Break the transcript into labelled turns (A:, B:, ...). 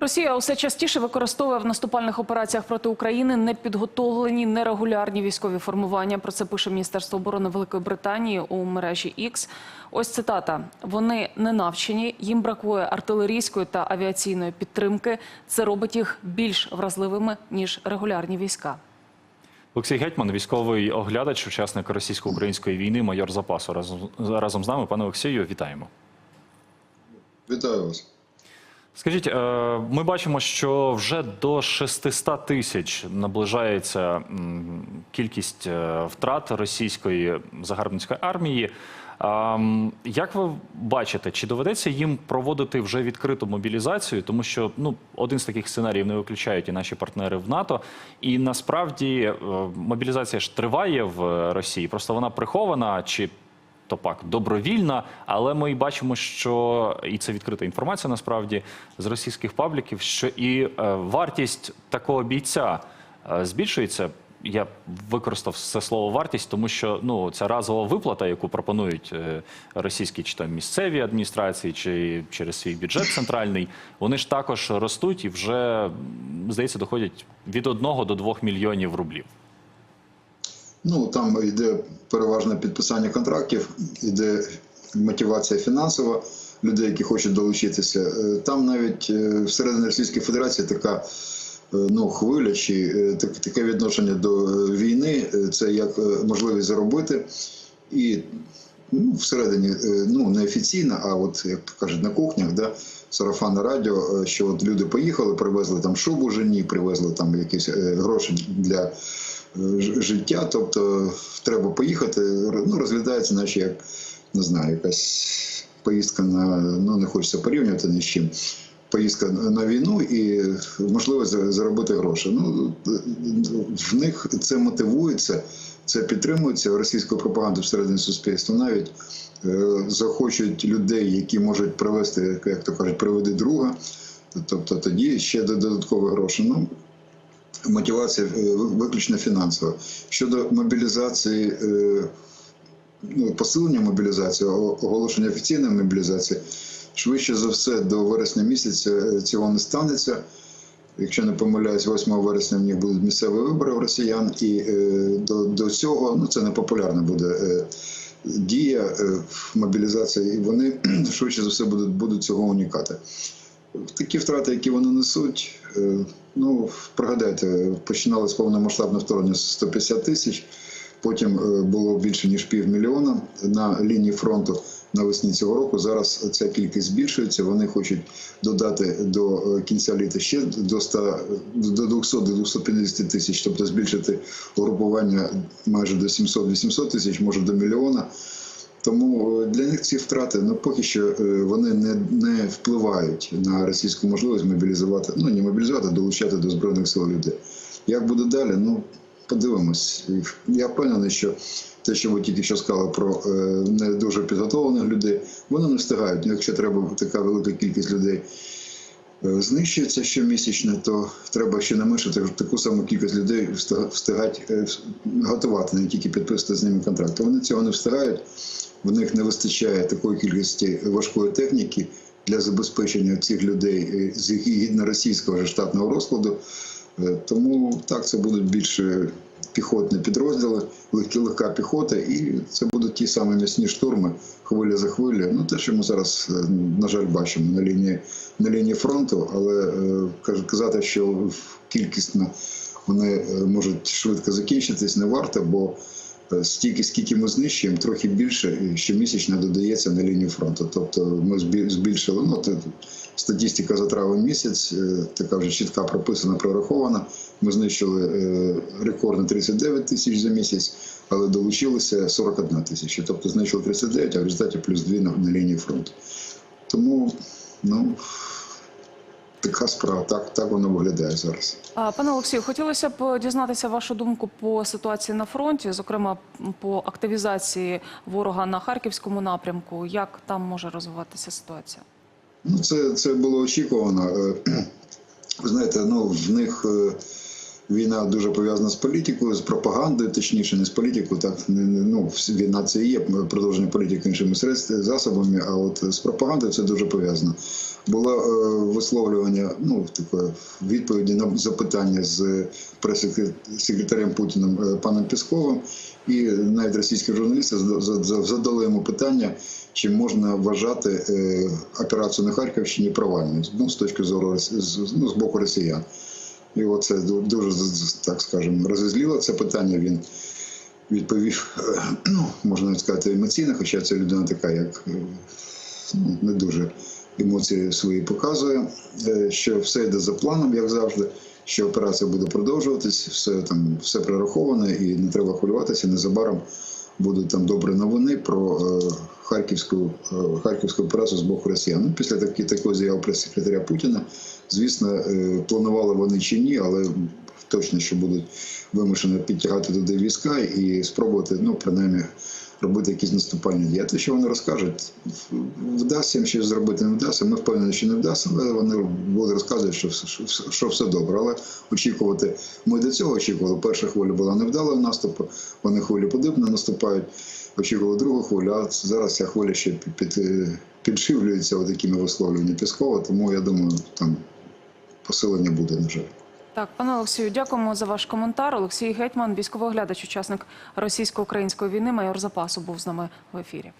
A: Росія усе частіше використовує в наступальних операціях проти України непідготовлені нерегулярні військові формування. Про це пише Міністерство оборони Великої Британії у мережі X. Ось цитата: вони не навчені, їм бракує артилерійської та авіаційної підтримки. Це робить їх більш вразливими ніж регулярні війська.
B: Олексій Гетьман, військовий оглядач, учасник російсько-української війни, майор запасу. Разом, разом з нами, пане Олексію, вітаємо.
C: Вітаю вас.
B: Скажіть, е, ми бачимо, що вже до 600 тисяч наближається кількість е, втрат російської загарбницької армії. Як ви бачите, чи доведеться їм проводити вже відкриту мобілізацію? Тому що ну один з таких сценаріїв не виключають і наші партнери в НАТО. І насправді е, мобілізація ж триває в Росії, просто вона прихована чи то пак добровільна, але ми бачимо, що і це відкрита інформація насправді з російських пабліків, що і е, вартість такого бійця е, збільшується. Я використав це слово вартість, тому що ну ця разова виплата, яку пропонують е, російські чи там місцеві адміністрації, чи через свій бюджет центральний, вони ж також ростуть і вже здається доходять від 1 до 2 мільйонів рублів.
C: Ну там йде переважне підписання контрактів, йде мотивація фінансова людей, які хочуть долучитися. Е, Там навіть е, всередині Російської Федерації така е, ну, хвиля чи так- таке відношення до війни. Це як можливість заробити і ну, всередині, е, ну неофіційно, а от як кажуть, на кухнях, да, сарафанне радіо, е, що от люди поїхали, привезли там шубу жені, привезли там якісь е, гроші для життя. Тобто треба поїхати. Ну, розглядається, наче як не знаю, якась поїздка на ну не хочеться порівнювати ні з чим. Поїздка на війну і можливість заробити гроші. Ну в них це мотивується, це підтримується російською пропагандою всередині суспільства. Навіть е, захочуть людей, які можуть привести, як то кажуть, приведи друга. Тобто тоді ще додаткові гроші. Ну, мотивація е, виключно фінансова. Щодо мобілізації, е, ну, посилення мобілізації, оголошення офіційної мобілізації, швидше за все до вересня місяця цього не станеться. Якщо не помиляюсь, 8 вересня в них будуть місцеві вибори в росіян, і е, до, до цього ну це не популярна буде е, дія е, мобілізації, і вони швидше за все будуть, будуть цього уникати. Такі втрати, які вони несуть, ну пригадайте, починалось повномасштабне вторгнення з 150 тисяч. Потім було більше ніж півмільйона на лінії фронту навесні цього року. Зараз ця кількість збільшується. Вони хочуть додати до е, кінця літа ще до 100, до 200-250 тисяч, тобто збільшити угрупування майже до 700-800 тисяч, може до мільйона. Тому е, для них ці втрати ну поки що е, вони не, не впливають на російську можливість мобілізувати, ну не мобілізувати, а долучати до збройних сил людей. Як буде далі? Ну подивимось. Я впевнений, що те, що ви тільки що сказали про е, не дуже підготовлених людей, вони не встигають. Якщо треба така велика кількість людей е, знищується щомісячно, то треба ще не менше так- таку саму кількість людей встигати е, готувати, не тільки підписати з ними контракти. Вони цього не встигають. В них не вистачає такої кількості важкої техніки для забезпечення цих людей з гідно російського штатного розкладу. Тому так це будуть більше піхотні підрозділи, легкі легка піхота, і це будуть ті самі м'ясні штурми, хвиля за хвилею. Ну те, що ми зараз, е, на жаль, бачимо на лінії на лінії фронту, але е, казати, що кількісно вони е, можуть швидко закінчитись, не варто, бо стільки, скільки ми знищуємо, трохи більше щомісячно додається на лінію фронту. Тобто ми збі- збільшили ну, статистика за травень місяць, е, така вже чітка прописана, прорахована. Ми знищили е, рекордно 39 тисяч за місяць, але долучилося 41 тисяча. Тобто знищили 39, а в результаті плюс 2 на, на лінії фронту. Тому, ну, така справа, так, так воно виглядає зараз.
A: Пане Олексію, хотілося б дізнатися вашу думку по ситуації на фронті, зокрема по активізації ворога на харківському напрямку. Як там може розвиватися ситуація?
C: Ну, це, це було очікувано. Е, Ви знаєте, ну, в них е, Війна дуже пов'язана з політикою, з пропагандою, точніше, не з політикою. Так ну, війна це і є продовження політики іншими средствами, засобами, а от з пропагандою це дуже пов'язано. Було е, висловлювання, ну таке відповіді на запитання з прес-секретарем Путіним е, паном Пісковим, і навіть російські журналісти зада- зада- задали йому питання, чи можна вважати е, операцію на Харківщині провальною ну, з точки зору ну, з боку росіян. І оце дуже, так скажемо, розізліло це питання. Він відповів, ну, можна сказати, емоційно, хоча це людина така, як е, ну, не дуже емоції свої показує, е, що все йде за планом, як завжди, що операція буде продовжуватись, все там все прораховане і не треба хвилюватися. Незабаром будуть там добрі новини про е, харківську, е, харківську працю з боку росіян. Після такі, такої заяви прес-секретаря Путіна, звісно, е, планували вони чи ні, але точно, що будуть вимушені підтягати туди війська і спробувати, ну, принаймні, робити якісь наступальні дії. Те, що вони розкажуть, вдасться їм щось зробити, не вдасться. Ми впевнені, що не вдасться, але вони будуть розказувати, що все, що, все- добре. Але очікувати, ми до цього очікували. Перша хвиля була невдалою наступу, вони хвилі подібно наступають. Очікували другу хвилю, а зараз ця хвиля ще під, під, підживлюється такими висловлюваннями Піскова, тому я думаю, там посилення буде, на жаль.
A: Так, пане Олексію, дякуємо за ваш коментар. Олексій Гетьман, військовий оглядач, учасник російсько-української війни, майор запасу, був з нами в ефірі.